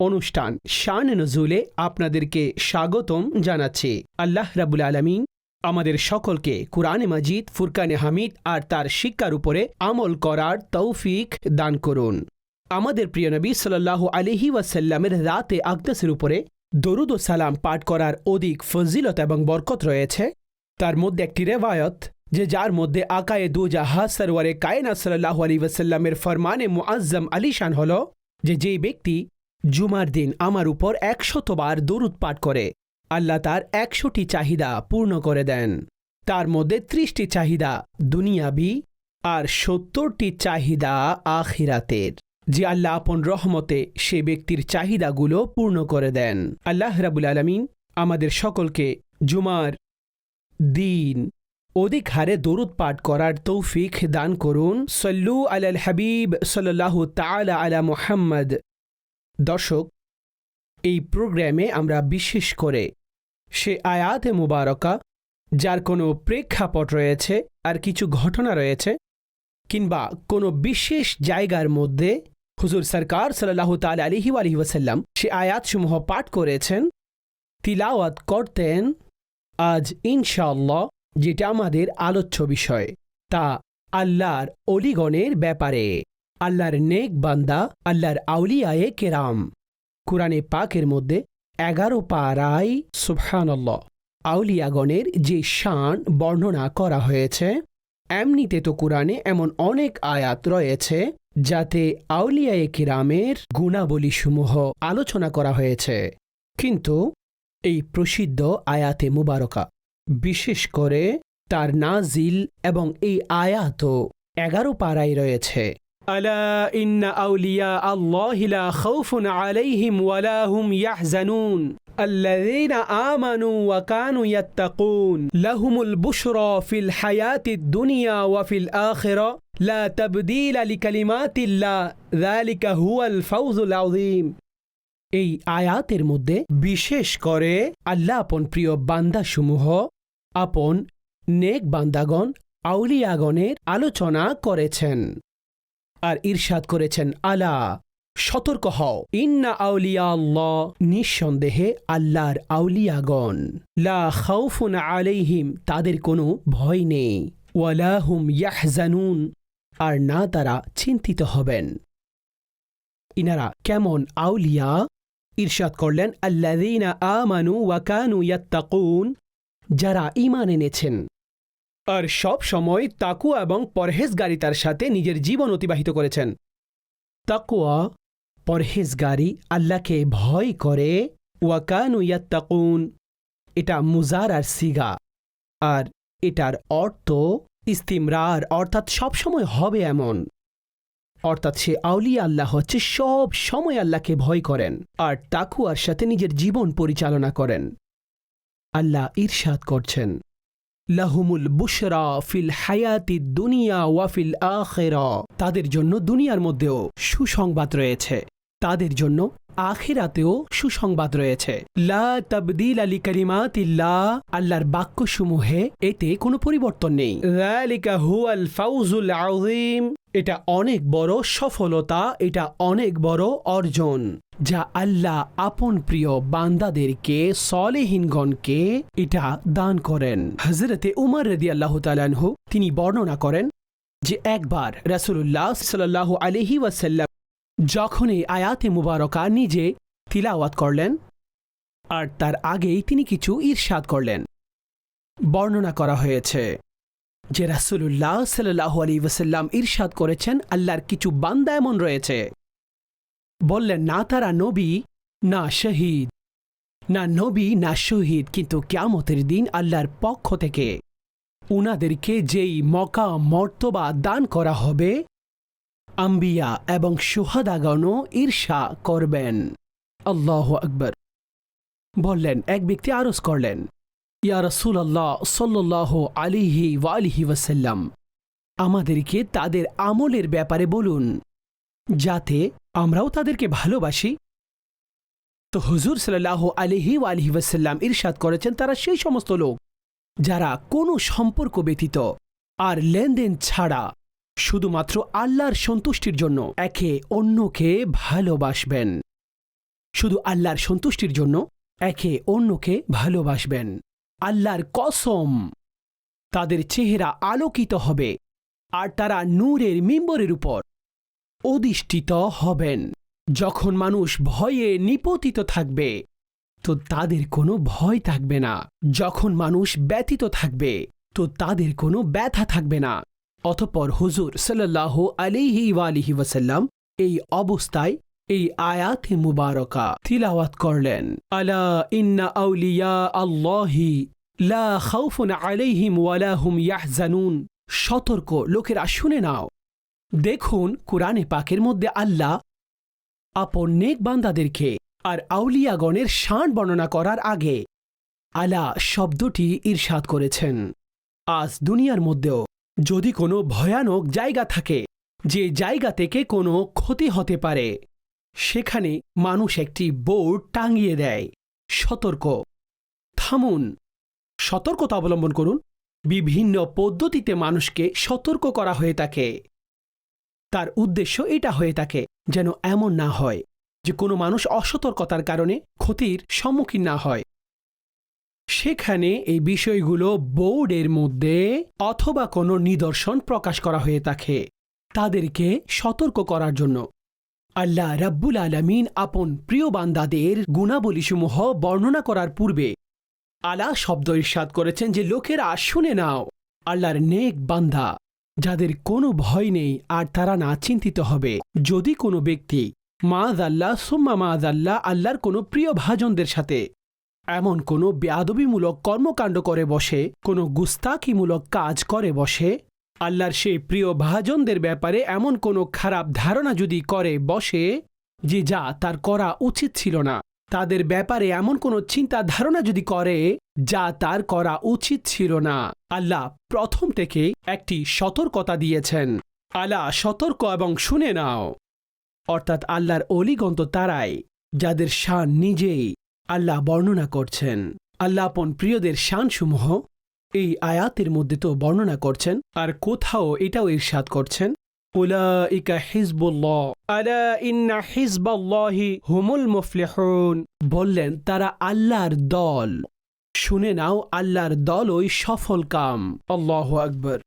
অনুষ্ঠান শান নজুলে আপনাদেরকে স্বাগতম জানাচ্ছি। আল্লাহ রাবুল আলমিন আমাদের সকলকে কুরআনে মাজিদ, ফুরকানে হামিদ আর তার শিক্ষার উপরে আমল করার তৌফিক দান করুন। আমাদের প্রিয় নবী সাল্লাহ আলহি ওয়াসাল্লামের রাতে আকদাসের উপরে দরুদ ও সালাম পাঠ করার অধিক ফজিলত এবং বরকত রয়েছে। তার মধ্যে একটি রেওয়ায়ত, যে যার মধ্যে আকায়ে দু জাহাজ সরওয়ারে কায়না সাল্লাহ আলী ওয়াসাল্লামের ফরমানে মুআজ্জম আলিশান হল, যে যেই ব্যক্তি জুমার দিন আমার উপর একশতবার দরুদ পাঠ করে। আল্লাহ তার একশোটি চাহিদা পূর্ণ করে দেন। তার মধ্যে ত্রিশটি চাহিদা দুনিয়াবি আর সত্তরটি চাহিদা আখিরাতের। যে আল্লাহ আপন রহমতে সে ব্যক্তির চাহিদাগুলো পূর্ণ করে দেন। আল্লাহ রাবুল আলমিন আমাদের সকলকে জুমার দিন অধিক হারে দরুদ পাঠ করার তৌফিক দান করুন। সল্লু আলাল হাবিব সাল্লাহ তালা আলা মুহাম্মদ। দর্শক, এই প্রোগ্রামে আমরা বিশেষ করে সে আয়াতে মুবারকা, যার কোনো প্রেক্ষাপট রয়েছে আর কিছু ঘটনা রয়েছে, কিংবা কোনো বিশেষ জায়গার মধ্যে হুজুর সরকার সাল্লাহ তাল আলিহি আলহি ওয়াসাল্লাম সে আয়াতসমূহ পাঠ করেছেন, তিলাওয়াত করতেন, আজ ইনশাল্লাহ যেটা আমাদের আলোচ্য বিষয়, তা আল্লাহর অলিগণের ব্যাপারে। আল্লাহর নেক বান্দা, আল্লাহর আউলিয়ায়ে কেরাম। কোরআনে পাকের মধ্যে এগারো পাড়াই সুবহানাল্লাহ। আউলিয়াগণের যে শান বর্ণনা করা হয়েছে, এমনিতে তো কোরআনে এমন অনেক আয়াত রয়েছে, যাতে আউলিয়ায়ে কিরামের গুণাবলীসমূহ আলোচনা করা হয়েছে। কিন্তু এই প্রসিদ্ধ আয়াতে মুবারকা, বিশেষ করে তার নাজিল এবং এই আয়াতও এগারো পাড়ায় রয়েছে। ألا إن أولياء الله لا خوف عليهم ولا هم يحزنون الذين آمنوا وكانوا يتقون لهم البشرى في الحياة الدنيا وفي الآخرة لا تبديل لكلمات الله ذلك هو الفوز العظيم এই আয়াতের মধ্যে বিশেষ করে আল্লাহ আপন প্রিয় বান্দাসমূহ আপন নেক বান্দাগণ আউলিয়াগণের আলোচনা করেছেন আর ইরশাদ করেছেন, আলা, সতর্ক হও। ইন্না আউলিয়া আল্লাহ, নিঃসন্দেহে আল্লাহর আউলিয়াগণ। লা খাউফুন আলাইহিম, তাদের কোনো ভয় নেই। ওয়ালাহুম ইয়াহজানুন, আর না তারা চিন্তিত হবেন। ইনারা কেমন আউলিয়া? ইরশাদ করলেন, আল্লাযীনা আমানু ওয়া কানু ইয়াত্তাকুন, যারা ঈমান এনেছেন আর সব সময় তাকুয়া এবং পরহেজগারিতার সাথে নিজের জীবন অতিবাহিত করেছেন। তাকুয়া পরহেজগারি আল্লাহকে ভয় করে। ওয়াকানু ইয়াত্তাকুন, এটা মুজার আর সিগা। আর এটার অর্থ ইস্তিমরার, অর্থাৎ সবসময় হবে এমন। অর্থাৎ সে আউলিয়া আল্লাহ হচ্ছে সব সময় আল্লাহকে ভয় করেন আর তাকুয়ার সাথে নিজের জীবন পরিচালনা করেন। আল্লাহ ঈর্ষাদ করছেন। লাহুমুল বুশরা ফিল হায়াতি দুনিয়া ওয়াফিল আখেরা। তাদের জন্য দুনিয়ার মধ্যেও সুসংবাদ রয়েছে। তাদের জন্য আখেরাতেও সুসংবাদ রয়েছে। লা তাবদিল আলী কালিমাতিল্লাহ আল্লাহর বাক্যসমূহে এতে কোনো পরিবর্তন নেই। এটা অনেক বড় সফলতা, এটা অনেক বড় অর্জন, যা আল্লাহ আপন প্রিয় বান্দাদেরকে, সলেহীনগণকে এটা দান করেন। হজরতে উমর রদি আল্লাহ তালানহু তিনি বর্ণনা করেন যে একবার রাসুল্লাহ সাল্লাহ আলহি ওয়াসাল্লাম যখন এই আয়াতে মুবারকা নিজে তিলাওয়াত করলেন, আর তার আগেই তিনি কিছু ঈর্ষাদ করলেন। বর্ণনা করা হয়েছে যে রাসুল্লাহ সাল্লাহ আলী ওসাল্লাম ঈর্ষাদ করেছেন, আল্লাহর কিছু বান্দা এমন রয়েছে। বললেন, না, তারা নবী, না শহীদ। না নবী, না শহীদ, কিন্তু ক্যামতের দিন আল্লাহর পক্ষ থেকে উনাদেরকে যেই মকা মর্তবা দান করা হবে, আম্বিয়া এবং সুহাদাগণও ঈর্ষা করবেন। আল্লাহ আকবর। বললেন, এক ব্যক্তি আরজ করলেন ইয়া রসুল আল্লাহ সাল্লাহ আলিহি ওয়ালিহি ওয়াসাল্লাম, আমাদেরকে তাদের আমলের ব্যাপারে বলুন, যাতে আমরাও তাদেরকে ভালোবাসি। তো হুজুর সাল্লাহ আলিহি ওয়ালিহি ওয়াসাল্লাম ইরশাদ করেছেন তারা সেই সমস্ত লোক, যারা কোনো সম্পর্ক ব্যতীত আর লেনদেন ছাড়া শুধুমাত্র আল্লাহর সন্তুষ্টির জন্য একে অন্যকে ভালোবাসবেন। শুধু আল্লাহর সন্তুষ্টির জন্য একে অন্যকে ভালোবাসবেন। আল্লাহর কসম, তাদের চেহারা আলোকিত হবে আর তারা নূরের মিম্বরের উপর অধিষ্ঠিত হবেন। যখন মানুষ ভয়ে নিপতিত থাকবে, তো তাদের কোনো ভয় থাকবে না। যখন মানুষ ব্যতীত থাকবে, তো তাদের কোনো ব্যথা থাকবে না। অতপর হুজুর সাল্লাহ আলিহি ওয়ালিহি ওয়াসাল্লাম এই অবস্থায় এই আয়াতে মুবারকা তিলাওয়াত করলেন। আলা ইন্না আউলিয়া আল্লাহি লা খাউফুন আলাইহিম ওয়ালা হুম ইয়াহজানুন। সতর্ক, লোকেরা শুনে নাও। দেখুন, কুরআনে পাকের মধ্যে আল্লাহ আপন নেক বান্দাদেরকে আর আউলিয়াগণের শান বর্ণনা করার আগে আলা শব্দটি ঈর্ষাদ করেছেন। আজ দুনিয়ার মধ্যেও যদি কোনো ভয়ানক জায়গা থাকে, যে জায়গা থেকে কোনো ক্ষতি হতে পারে সেখানে মানুষ একটি বোর্ড টাঙিয়ে দেয়। সতর্ক। থামুন। সতর্কতা অবলম্বন করুন। বিভিন্ন পদ্ধতিতে মানুষকে সতর্ক করা হয়ে থাকে। তার উদ্দেশ্য এটা হয়ে থাকে যেন এমন না হয় যে কোনো মানুষ অসতর্কতার কারণে ক্ষতির সম্মুখীন না হয়। সেখানে এই বিষয়গুলো বোর্ডের মধ্যে অথবা কোনো নিদর্শন প্রকাশ করা হয়ে থাকে। তাদেরকে সতর্ক করার জন্য। আল্লাহ রাব্বুল আলমিন আপন প্রিয় বান্দাদের গুণাবলীসমূহ বর্ণনা করার পূর্বে আলা শব্দ ইরশাদ করেছেন যে, লোকেরা, শুনে নাও, আল্লাহর নেক বান্দা, যাদের কোনো ভয় নেই আর তারা না চিন্তিত হবে। যদি কোনো ব্যক্তি মাদ আল্লাহ সুম্মা মাদ আল্লাহ আল্লাহর কোনো প্রিয় ভাজনদের সাথে এমন কোনো বেয়াদবিমূলক কর্মকাণ্ড করে বসে, কোনো গুস্তাকিমূলক কাজ করে বসে আল্লাহর সেই প্রিয় ভাজনদের ব্যাপারে এমন কোনো খারাপ ধারণা যদি করে, বসে, যে যা তার করা উচিত ছিল না, তাদের ব্যাপারে এমন কোনো চিন্তা ধারণা যদি করে, যা তার করা উচিত ছিল না। আল্লাহ প্রথম থেকে একটি সতর্কতা দিয়েছেন। আল্লাহ সতর্ক এবং শুনে নাও। অর্থাৎ আল্লাহর অলিগন্ত তারাই, যাদের শান নিজেই আল্লাহ বর্ণনা করছেন। আল্লাহ আপন প্রিয়দের শানসমূহ এই আয়াতের মধ্যে তো বর্ণনা করছেন, আর কোথাও এটাও ইরশাদ করছেন হুমুল বললেন, তারা আল্লাহর দল। শুনে নাও, আল্লাহর দল ওই সফল কাম। আল্লাহ আকবর।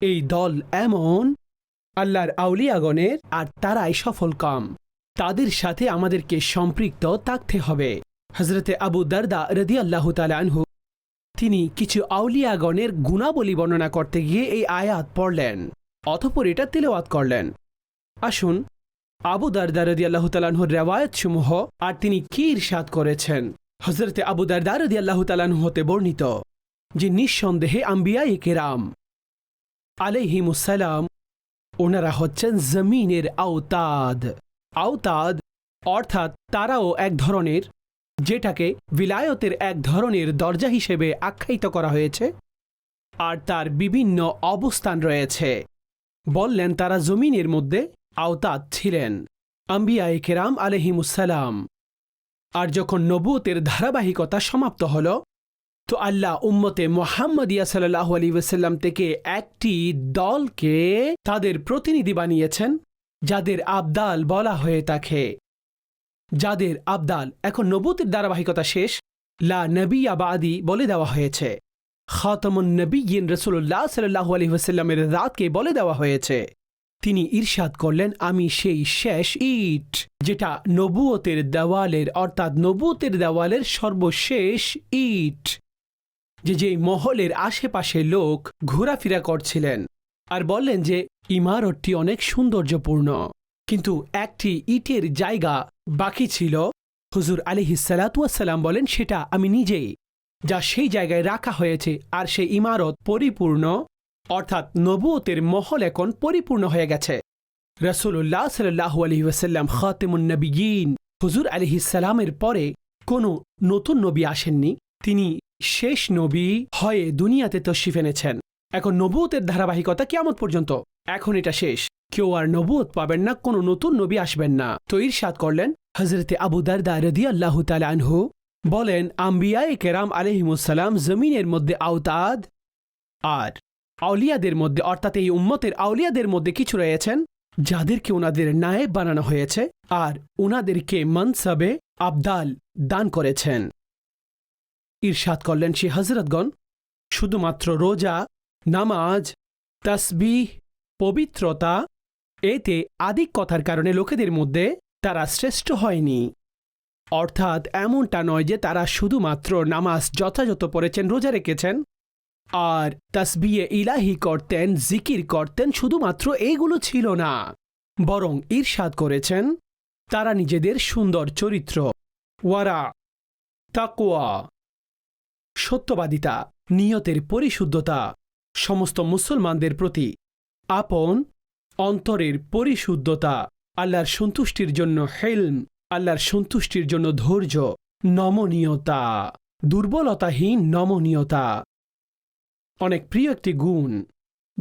এই দল এমন, আল্লাহর আউলিয়াগণের আর তারাই সফল কাম। তাদের সাথে আমাদেরকে সম্পৃক্ত থাকতে হবে। হজরতে আবু দারদা রদি আল্লাহ আনহু তিনি কিছু আউলিয়াগণের গুণাবলী বর্ণনা করতে গিয়ে এই আয়াত পড়লেন অথপর এটা তিলওয়াত করলেন। আসুন, আবু দারদা রদি আল্লাহ তালাহুর রেওয়ায়ত সমূহ আর তিনি কি ইরশাদ করেছেন? হজরতে আবু দারদা রদি আল্লাহ তালাহু হতে বর্ণিত, যে নিঃসন্দেহে আম্বিয়াই কেরাম আলাইহিমুসালাম ওনারা হচ্ছেন জমিনের আওতাদ। আওতাদ অর্থাৎ তারাও এক ধরনের যেটাকে বিলায়তের এক ধরনের দরজা হিসেবে আখ্যায়িত করা হয়েছে আর তার বিভিন্ন অবস্থান রয়েছে। বললেন, তারা জমিনের মধ্যে আওতাত ছিলেন। আম্বিয়া কেরাম আলহিমুসালাম আর যখন নবুতের ধারাবাহিকতা সমাপ্ত হল, তো আল্লাহ উম্মতে মোহাম্মদিয়া সাল্লাহ আলী ওসাল্লাম থেকে একটি দলকে তাদের প্রতিনিধি বানিয়েছেন, যাদের আবদাল বলা হয়ে থাকে। যাদের আবদাল এখন নবুতের ধারাবাহিকতা শেষ, লা নবী আবাদি বলে দেওয়া হয়েছে। খাতমুন নবীন রসুল্লাহ সাল্লাহ আলী ওসাল্লামের রাতকে বলে দেওয়া হয়েছে। তিনি ঈর্ষাদ করলেন, আমি সেই শেষ ইট, যেটা নবুয়তের দেওয়ালের, অর্থাৎ নবুয়তের দেওয়ালের সর্বশেষ ইট, যে যে মহলের আশেপাশে লোক ঘোরাফেরা করছিলেন। আর বললেন যে, ইমারতটি অনেক সৌন্দর্যপূর্ণ। কিন্তু একটি ইটের জায়গা বাকি ছিল। হুজুর আলিহিসালাতুয়াসাল্লাম বলেন, সেটা আমি নিজেই, যা সেই জায়গায় রাখা হয়েছে আর সেই ইমারত পরিপূর্ণ, অর্থাৎ নবুয়তের মহল এখন পরিপূর্ণ হয়ে গেছে। রসুল্লাহ সাল্লাহ আলহি ওসাল্লাম খাতেমুন্নবিগিন হুজুর আলিহিসালামের পরে কোনো নতুন নবী আসেননি। তিনি শেষ নবী হয়ে দুনিয়াতে তশরিফ এনেছেন। এখন নবুয়তের ধারাবাহিকতা কেমন পর্যন্ত, এখন এটা শেষ। কেউ আর নবুয়ত পাবেন না, কোনো নতুন নবী আসবেন না। তো ইরশাদ করলেন হজরতে আবু দারদা রদি আল্লাহ আনহু, বলেন, আম্বিয়ায়ে কেরাম আলহিমুসালাম জমিনের মধ্যে আওতাদ আর আউলিয়াদের মধ্যে, অর্থাৎ এই উম্মতের আউলিয়াদের মধ্যে কিছু রয়েছেন, যাদেরকে ওনাদের নায়েব বানানো হয়েছে আর ওনাদেরকে মনসাবে আবদাল দান করেছেন। ঈর্ষাদ করলেন, সে হজরতগণ শুধুমাত্র রোজা, নামাজ, তসবিহ, পবিত্রতা এতে আদিক কথার কারণে লোকেদের মধ্যে তারা শ্রেষ্ঠ হয়নি। অর্থাৎ এমনটা নয় যে তারা শুধুমাত্র নামাজ যথাযথ পড়েছেন, রোজা রেখেছেন, আর তসবিয়ে ইলাহি করতেন, জিকির করতেন, শুধুমাত্র এইগুলো ছিল না, বরং ঈর্ষাদ করেছেন, তারা নিজেদের সুন্দর চরিত্র। ওয়ারা তাকোয়া সত্যবাদিতা, নিয়তের পরিশুদ্ধতা, সমস্ত মুসলমানদের প্রতি আপন অন্তরের পরিশুদ্ধতা, আল্লাহর সন্তুষ্টির জন্য হেলম, আল্লাহর সন্তুষ্টির জন্য ধৈর্য, নমনীয়তা, দুর্বলতাহীন নমনীয়তা। অনেক প্রিয় একটি গুণ,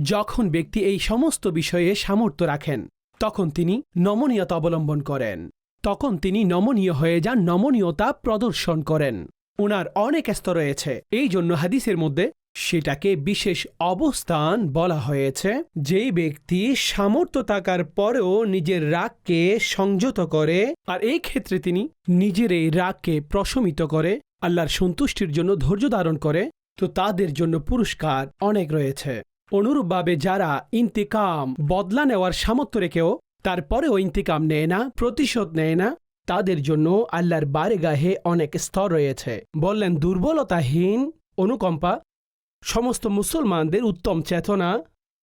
যখন ব্যক্তি এই সমস্ত বিষয়ে সামর্থ্য রাখেন, তখন তিনি নমনীয়তা অবলম্বন করেন, তখন তিনি নমনীয় হয়ে যান, নমনীয়তা প্রদর্শন করেন। ওনার অনেক স্তর রয়েছে, এই জন্য হাদিসের মধ্যে সেটাকে বিশেষ অবস্থান বলা হয়েছে, যেই ব্যক্তি সামর্থ্য থাকার পরেও নিজের রাগকে সংযত করে, আর এই ক্ষেত্রে তিনি নিজের এই রাগকে প্রশমিত করে, আল্লাহর সন্তুষ্টির জন্য ধৈর্য ধারণ করে, তো তাদের জন্য পুরস্কার অনেক রয়েছে। অনুরূপভাবে যারা ইন্তিকাম বদলা নেওয়ার সামর্থ্য রেখেও তারপরেও ইন্তিকাম নেয় না, প্রতিশোধ নেয় না, তাদের জন্য আল্লাহর বারে গাহে অনেক স্তর রয়েছে। বললেন, দুর্বলতাহীন অনুকম্পা সমস্ত মুসলমানদের উত্তম চেতনা।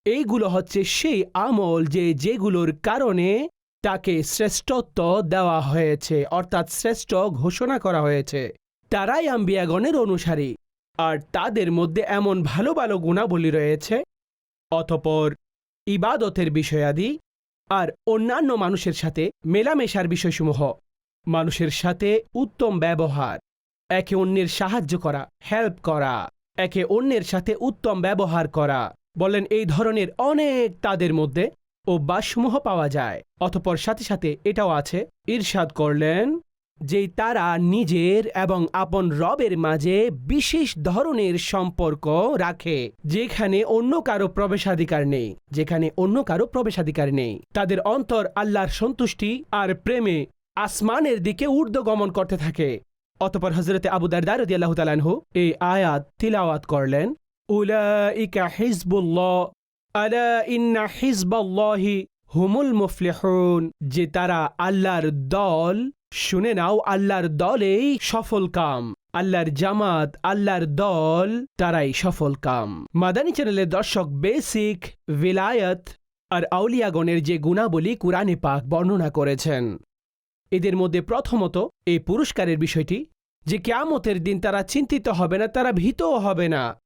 এইগুলো হচ্ছে সেই আমল যে যেগুলোর কারণে তাকে শ্রেষ্ঠত্ব দেওয়া হয়েছে, অর্থাৎ শ্রেষ্ঠ ঘোষণা করা হয়েছে। তারাই আম্বিয়াগণের অনুসারী, আর তাদের মধ্যে এমন ভালো ভালো গুণাবলী রয়েছে, অতপর ইবাদতের বিষয়াদি, আর অন্যান্য মানুষের সাথে মেলামেশার বিষয়সমূহ, মানুষের সাথে উত্তম ব্যবহার, একে অন্যের সাহায্য করা হেল্প করা। একে অন্যের সাথে উত্তম ব্যবহার করা। বলেন, এই ধরনের অনেক তাদের মধ্যে ও অভ্যাসমূহ পাওয়া যায়। অতপর সাথে সাথে এটাও আছে ঈর্ষাদ করলেন যে তারা নিজের এবং আপন রবের মাঝে বিশেষ ধরনের সম্পর্ক রাখে, যেখানে অন্য কারও প্রবেশাধিকার নেই, যেখানে অন্য কারও প্রবেশাধিকার নেই। তাদের অন্তর আল্লাহর সন্তুষ্টি আর প্রেমে আসমানের দিকে ঊর্ধ্বগমন করতে থাকে। অতপর হজরতে আবু দারদার আল্লাহ তালানহু এই আয়াত তিলাওয়াত করলেন হুমুল যে তারা আল্লাহর দল, শুনে নাও, আল্লাহর দলেই সফল কাম। আল্লাহর জামাত, আল্লাহর দল, তারাই সফল কাম। মাদানী চ্যানেলের দর্শক বেসিক ভিলায়ত আর আউলিয়াগণের যে গুণাবলী কুরআনে পাক বর্ণনা করেছেন। এদের মধ্যে প্রথমত এই পুরস্কারের বিষয়টি যে কেয়ামতের দিন তারা চিন্তিত হবে না, তারা ভীতও হবে না।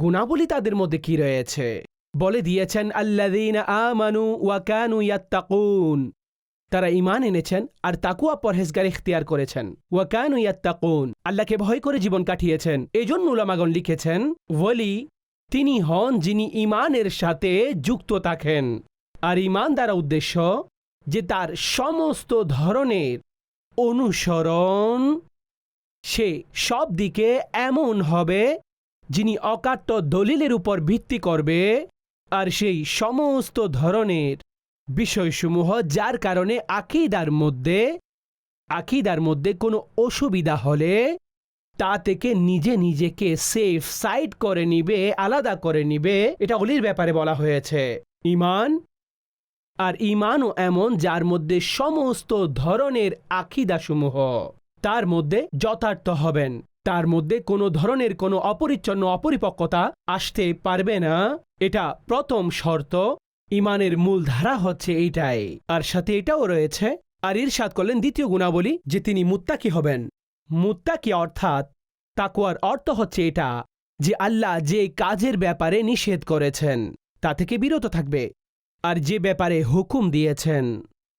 গুণাবলী তাদের মধ্যে কি রয়েছে? বলে দিয়েছেন আল্লাদিন আমানু ওয়াকানু ইয়াত্তাকুন। তারা ইমান এনেছেন আর তাকুয়া পরহেজগার ইখতিয়ার করেছেন। ওয়াকানু ইয়াত্তাকুন। আল্লাহকে ভয় করে জীবন কাটিয়েছেন। এজন্য উলামাগণ লিখেছেন ওলি তিনি হন যিনি ইমানের সাথে যুক্ত থাকেন। আর ইমান দ্বারা উদ্দেশ্য যে তার সমস্ত ধরনের অনুসরণ সে সব দিকে এমন হবে যিনি অকাট্য দলিলের উপর ভিত্তি করবে আর সেই সমস্ত ধরনের বিষয়সমূহ যার কারণে আকিদার মধ্যে আকিদার মধ্যে কোনো অসুবিধা হলে তা থেকে নিজে নিজেকে সেফ সাইড করে নিবে, আলাদা করে নিবে। এটা অলির ব্যাপারে বলা হয়েছে। ইমান আর ইমানও এমন যার মধ্যে সমস্ত ধরনের আকিদাসমূহ তার মধ্যে যথার্থ হবেন। তার মধ্যে কোনো ধরনের কোনো অপরিচ্ছন্ন অপরিপক্কতা আসতে পারবে না। এটা প্রথম শর্ত। ইমানের মূল ধারা হচ্ছে এইটাই। আর সাথে এটাও রয়েছে, আর ইরশাদ করলেন দ্বিতীয় গুণাবলী যে তিনি মুত্তাকি হবেন। মুত্তাকি অর্থাৎ তাকুয়ার অর্থ হচ্ছে এটা, যে আল্লাহ যে কাজের ব্যাপারে নিষেধ করেছেন, তা থেকে বিরত থাকবে। আর যে ব্যাপারে হুকুম দিয়েছেন,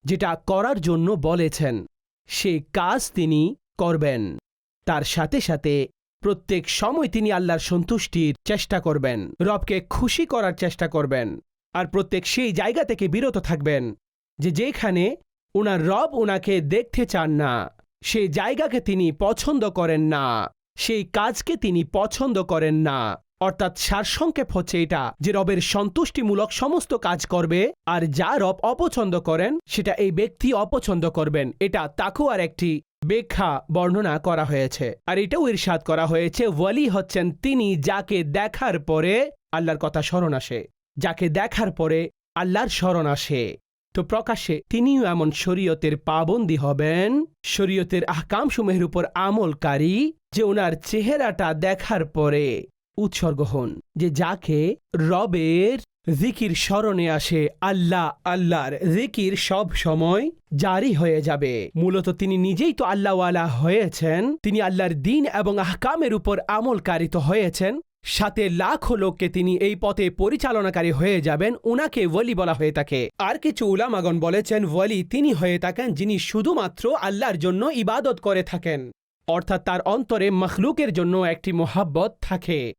যেটা করার জন্য বলেছেন সেই কাজ তিনি করবেন। তার সাথে সাথে প্রত্যেক সময় তিনি আল্লাহর সন্তুষ্টির চেষ্টা করবেন, রবকে খুশি করার চেষ্টা করবেন, আর প্রত্যেক সেই জায়গা থেকে বিরত থাকবেন যে যেখানে ওনার রব ওনাকে দেখতে চান না, সেই জায়গাকে তিনি পছন্দ করেন না, সেই কাজকে তিনি পছন্দ করেন না। অর্থাৎ সারসংক্ষেপ হচ্ছে এটা যে রবের সন্তুষ্টিমূলক সমস্ত কাজ করবে আর যা রব অপছন্দ করেন, সেটা এই ব্যক্তি অপছন্দ করবেন। এটা তাকুয়ার একটি ব্যাখ্যা বর্ণনা করা হয়েছে। আর এটাও ইরশাদ করা হয়েছে, ওয়ালি হচ্ছেন তিনি যাকে দেখার পরে আল্লাহর কথা স্মরণ আসে। যাকে দেখার পরে আল্লাহর স্মরণ আসে। তো প্রকাশ্যে তিনিও এমন শরীয়তের পাবন্দি হবেন, শরীয়তের আহকামসমূহের উপর আমলকারী যে ওনার চেহারাটা দেখার পরে উৎসর্গ হন, যে যাকে রবের জিকির স্মরণে আসে, আল্লাহ, আল্লাহর জিকির সব সময় জারি হয়ে যাবে। মূলত তিনি নিজেই তো আল্লাহওয়ালা হয়েছেন, তিনি আল্লাহর দিন এবং আহকামের উপর আমলকারিত হয়েছেন, সাথে লাখো লোককে তিনি এই পথে পরিচালনাকারী হয়ে যাবেন, উনাকে ওয়ালি বলা হয়ে থাকে। আর কিছু উলামাগন বলেছেন ওয়ালি তিনি হয়ে থাকেন যিনি শুধুমাত্র আল্লাহর জন্য ইবাদত করে থাকেন। অর্থাৎ তার অন্তরে মখলুকের জন্য একটি মোহাব্বত থাকে।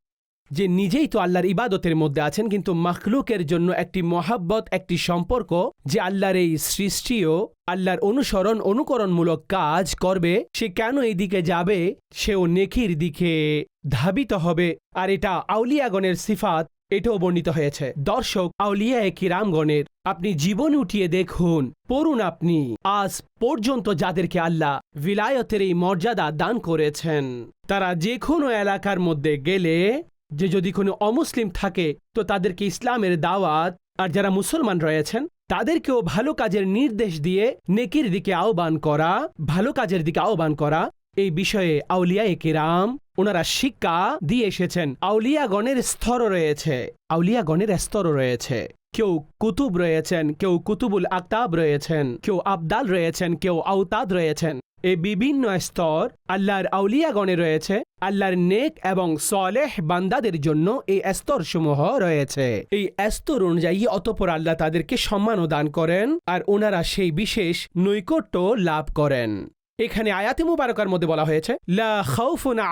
যে নিজেই তো আল্লাহর ইবাদতের মধ্যে আছেন, কিন্তু মখলুকের জন্য একটি মহাব্বত, একটি সম্পর্ক যে আল্লাহর এই সৃষ্টিও, আল্লাহর অনুসরণ, অনুকরণমূলক কাজ করবে, সে কেন এই দিকে যাবে? সেও নেকির দিকে ধাবিত হবে। আর এটা আউলিয়াগণের সিফাত, এটাও বর্ণিত হয়েছে। দর্শক আউলিয়া কিরামগণের, আপনি জীবন উঠিয়ে দেখুন, পড়ুন আপনি, আজ পর্যন্ত যাদেরকে আল্লাহ বিলায়তের এই মর্যাদা দান করেছেন, তারা যে কোনো এলাকার মধ্যে গেলে যে যদি কোনো অমুসলিম থাকে, তো তাদেরকে ইসলামের দাওয়াত, আর যারা মুসলমান রয়েছেন, তাদেরকেও ভালো কাজের নির্দেশ দিয়ে নেকির দিকে আহ্বান করা, ভালো কাজের দিকে আহ্বান করা। এই বিষয়ে আউলিয়া কেরাম ওনারা শিক্ষা দিয়ে এসেছেন। আউলিয়াগণের স্তর রয়েছে, আউলিয়াগণের স্তর রয়েছে। কেউ কুতুব রয়েছেন, কেউ কুতুবুল আক্তাব রয়েছেন, কেউ আবদাল রয়েছেন, কেউ আউতাদ রয়েছেন। এই বিভিন্ন স্তর আল্লাহর আউলিয়াগণে রয়েছে, আল্লাহর নেক এবং সলেহ বান্দাদের জন্য এই স্তরসমূহ রয়েছে। এই স্তর অনুযায়ী অতপর আল্লাহ তাদেরকে সম্মানও দান করেন আর ওনারা সেই বিশেষ নৈকট্য লাভ করেন। এখানে আয়াতে মুবারকার মধ্যে বলা হয়েছে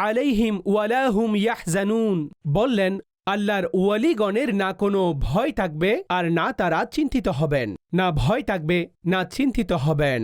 আলাইহিম বললেন, আল্লাহর ওয়ালিগণের না কোনো ভয় থাকবে আর না তারা চিন্তিত হবেন, না ভয় থাকবে, না চিন্তিত হবেন।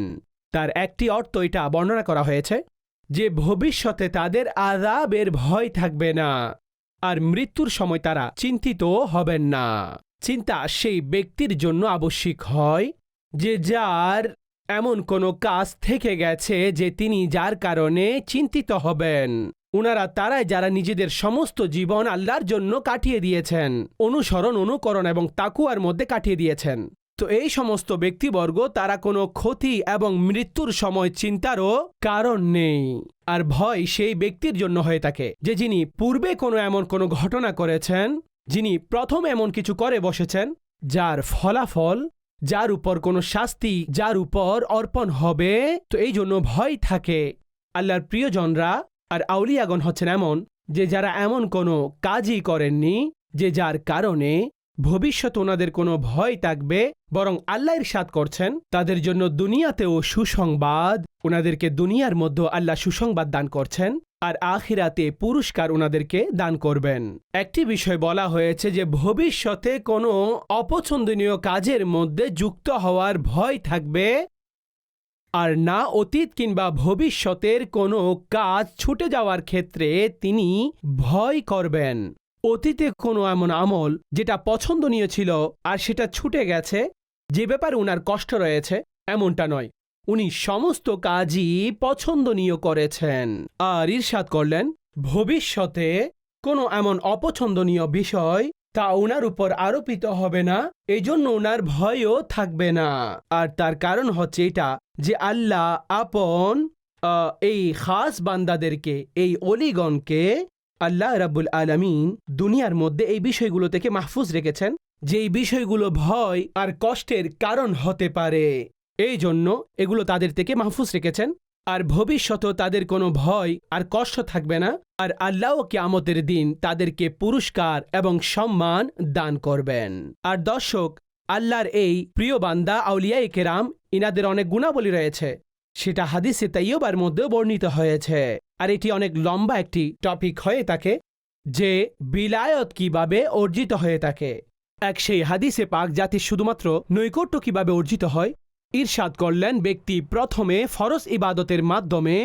তার একটি অর্থ এটা বর্ণনা করা হয়েছে যে ভবিষ্যতে তাদের আজাবের ভয় থাকবে না আর মৃত্যুর সময় তারা চিন্তিত হবেন না। চিন্তা সেই ব্যক্তির জন্য আবশ্যিক হয় যে যার এমন কোনো কাজ থেকে গেছে যে তিনি যার কারণে চিন্তিত হবেন। উনারা তারাই যারা নিজেদের সমস্ত জীবন আল্লাহর জন্য কাটিয়ে দিয়েছেন, অনুসরণ, অনুকরণ এবং তাকুয়ার মধ্যে কাটিয়ে দিয়েছেন। তো এই সমস্ত ব্যক্তিবর্গ, তারা কোনো ক্ষতি এবং মৃত্যুর সময় চিন্তারও কারণ নেই। আর ভয় সেই ব্যক্তির জন্য হয়ে থাকে, যে যিনি পূর্বে কোনো এমন কোনো ঘটনা করেছেন, যিনি প্রথম এমন কিছু করে বসেছেন, যার ফলাফল, যার উপর কোনো শাস্তি, যার উপর অর্পণ হবে, তো এই জন্য ভয় থাকে। আল্লাহর প্রিয়জনরা আর আউলিয়াগণ হচ্ছেন এমন, যে যারা এমন কোনো কাজই করেননি, যে যার কারণে ভবিষ্যৎ ওনাদের কোনো ভয় থাকবে, বরং আল্লাহর সাদ করছেন, তাদের জন্য দুনিয়াতেও সুসংবাদ, ওনাদেরকে দুনিয়ার মধ্যে আল্লাহ সুসংবাদ দান করছেন, আর আখিরাতে পুরস্কার ওনাদেরকে দান করবেন। একটি বিষয় বলা হয়েছে যে, ভবিষ্যতে কোনো অপছন্দনীয় কাজের মধ্যে যুক্ত হওয়ার ভয় থাকবে, আর না অতীত কিংবা ভবিষ্যতের কোনো কাজ ছুটে যাওয়ার ক্ষেত্রে তিনি ভয় করবেন। অতীতে কোনো এমন আমল যেটা পছন্দনীয় ছিল আর সেটা ছুটে গেছে, যে ব্যাপারে উনার কষ্ট রয়েছে, এমনটা নয়। উনি সমস্ত কাজই পছন্দনীয় করেছেন। আর ঈর্ষাদ করলেন, ভবিষ্যতে কোনো এমন অপছন্দনীয় বিষয় তা ওনার উপর আরোপিত হবে না এই জন্য ওনার ভয়ও থাকবে না। আর তার কারণ হচ্ছে এটা যে আল্লাহ আপন এই খাস বান্দাদেরকে, এই অলিগণকে আল্লাহ রাব্বুল আলামিন দুনিয়ার মধ্যে এই বিষয়গুলো থেকে মাহফুজ রেখেছেন যে এই বিষয়গুলো ভয় আর কষ্টের কারণ হতে পারে। এই জন্য এগুলো তাদের থেকে মাহফুজ রেখেছেন, আর ভবিষ্যতেও তাদের কোনো ভয় আর কষ্ট থাকবে না, আর আল্লাহ কিয়ামতের দিন তাদেরকে পুরস্কার এবং সম্মান দান করবেন। আর দর্শক, আল্লাহর এই প্রিয় বান্দা আউলিয়া কেরাম ইনাদের অনেক গুণাবলী রয়েছে সেটা হাদিসে তাইয়বার মধ্যেও বর্ণিত হয়েছে। আর এটি অনেক লম্বা একটি টপিক হয়ে থাকে, যে বিলায়ত কীভাবে অর্জিত হয়ে থাকে। এক সেই হাদিসে পাক জাতি শুধুমাত্র নৈকট্য কীভাবে অর্জিত হয়? ঈর্ষাদ করলেন ব্যক্তি প্রথমে ফরজ ইবাদতের মাধ্যমে,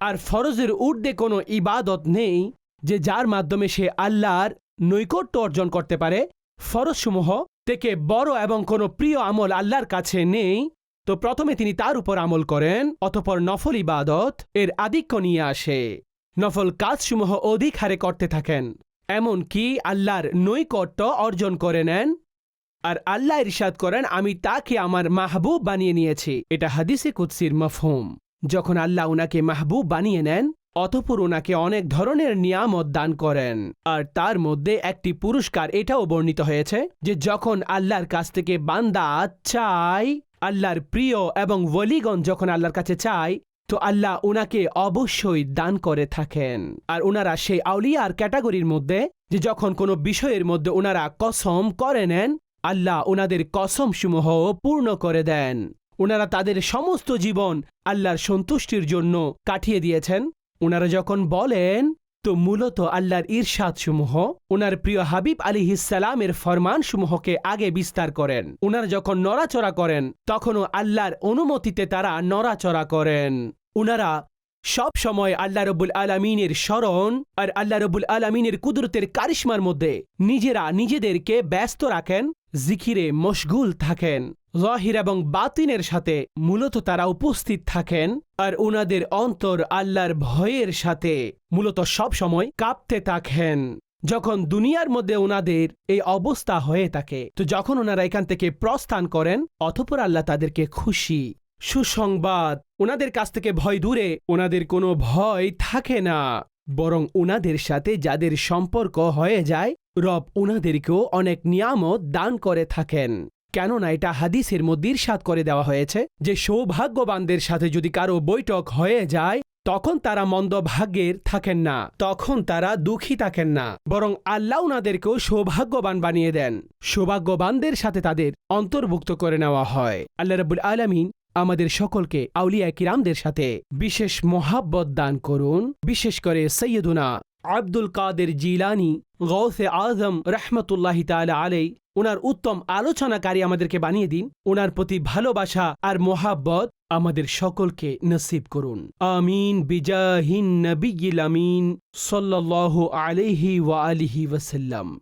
আর ফরজের ঊর্ধ্বে কোনো ইবাদত নেই, যে যার মাধ্যমে সে আল্লাহর নৈকট্য অর্জন করতে পারে। ফরজসমূহ থেকে বড় এবং কোনো প্রিয় আমল আল্লাহর কাছে নেই তো প্রথমে তিনি তার উপর আমল করেন, অতপর নফল ইবাদত এর আধিক্য নিয়ে আসে। নফল কাজসমূহ অধিক হারে করতে থাকেন, এমনকি আল্লাহর নৈকট্য অর্জন করে নেন। আর আল্লাহ ইরশাদ করেন, আমি তাকে আমার মাহবুব বানিয়ে নিয়েছি। এটা হাদিসে কুৎসির মফহুম। যখন আল্লাহ উনাকে মাহবুব বানিয়ে নেন অতপর ওনাকে অনেক ধরনের নিয়ামত দান করেন। আর তার মধ্যে একটি পুরস্কার এটাও বর্ণিত হয়েছে যে যখন আল্লাহর কাছ থেকে বান্দা চায়, আল্লাহর প্রিয় এবং ওলিগণ যখন আল্লাহর কাছে চায়, তো আল্লাহ উনাকে অবশ্যই দান করে থাকেন। আর ওনারা সেই আউলিয়ার ক্যাটাগরির মধ্যে যে যখন কোনো বিষয়ের মধ্যে ওনারা কসম করে নেন, আল্লাহ ওনাদের কসমসমূহ পূর্ণ করে দেন। ওনারা তাদের সমস্ত জীবন আল্লাহর সন্তুষ্টির জন্য কাটিয়ে দিয়েছেন। ওনারা যখন বলেন, তো মূলত আল্লাহর ইরশাদ ঈর্ষাদসমূহ ওনার প্রিয় হাবিব আলী ইসালামের ফরমানসমূহকে আগে বিস্তার করেন। ওনারা যখন নড়াচড়া করেন, তখনও আল্লাহর অনুমতিতে তারা নড়াচড়া করেন। ওনারা সব সময় আল্লাহ রবুল আলমিনের স্মরণ আর আল্লাহ রবুল আলমিনের কুদরতের কারিশ্মার মধ্যে নিজেরা নিজেদেরকে ব্যস্ত রাখেন জিখিরে মশগুল থাকেন। জাহির এবং বাতিনের সাথে মূলত তারা উপস্থিত থাকেন আর ওনাদের অন্তর আল্লাহর ভয়ের সাথে মূলত সব সময় কাঁপতে থাকেন। যখন দুনিয়ার মধ্যে ওনাদের এই অবস্থা হয়ে থাকে, তো যখন ওনারা এখান থেকে প্রস্থান করেন অথপর আল্লাহ তাদেরকে খুশি। সুসংবাদ ওনাদের কাছ থেকে ভয় দূরে ওনাদের কোনো ভয় থাকে না। বরং ওনাদের সাথে যাদের সম্পর্ক হয়ে যায়, রব ওনাদেরকেও অনেক নিয়ামত দান করে থাকেন। কেননা এটা হাদিসের মধ্যে ইরশাদ করে দেওয়া হয়েছে যে সৌভাগ্যবানদের সাথে যদি কারও বৈঠক হয়ে যায়, তখন তারা মন্দ ভাগ্যের থাকেন না, তখন তারা দুঃখী থাকেন না, বরং আল্লাহ ওনাদেরকেও সৌভাগ্যবান বানিয়ে দেন। সৌভাগ্যবানদের সাথে তাদের অন্তর্ভুক্ত করে নেওয়া হয়। আল্লাহ রবুল আলমিন আমাদের সকলকে আউলিয়া কিরামদের সাথে বিশেষ মোহাব্বত দান করুন। বিশেষ করে সৈয়দুনা আব্দুল কাদের জিলানি গৌসে আজম রহমতুল্লাহি তালা আলাই ওনার উত্তম আলোচনাকারী আমাদেরকে বানিয়ে দিন। ওনার প্রতি ভালোবাসা আর মোহাব্বত আমাদের সকলকে নসিব করুন। আমিন, বিজাহিন নবী আমিন সাল্লাহ আলাইহি ওয়া আলিহি ওয়াসাল্লাম।